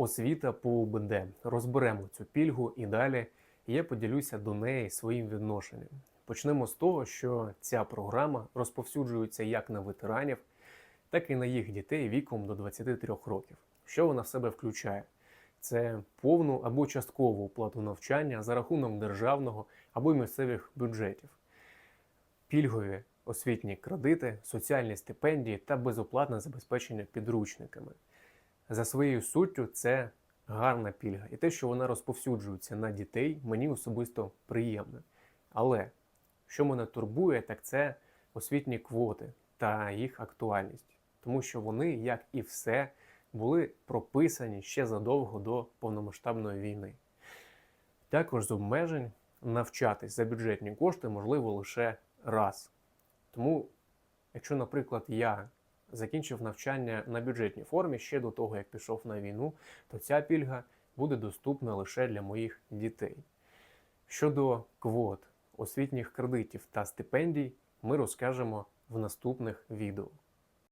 Освіта по УБД. Розберемо цю пільгу і далі я поділюся до неї своїм відношенням. Почнемо з того, що ця програма розповсюджується як на ветеранів, так і на їх дітей віком до 23 років. Що вона в себе включає? Це повну або часткову оплату навчання за рахунок державного або місцевих бюджетів, пільгові освітні кредити, соціальні стипендії та безоплатне забезпечення підручниками. За своєю суттю, це гарна пільга, і те, що вона розповсюджується на дітей, мені особисто приємно. Але що мене турбує, так це освітні квоти та їх актуальність, тому що вони, як і все, були прописані ще задовго до повномасштабної війни. Також з обмежень навчатись за бюджетні кошти можливо лише раз. Тому, якщо, наприклад, я закінчив навчання на бюджетній формі ще до того, як пішов на війну, то ця пільга буде доступна лише для моїх дітей. Щодо квот, освітніх кредитів та стипендій, ми розкажемо в наступних відео.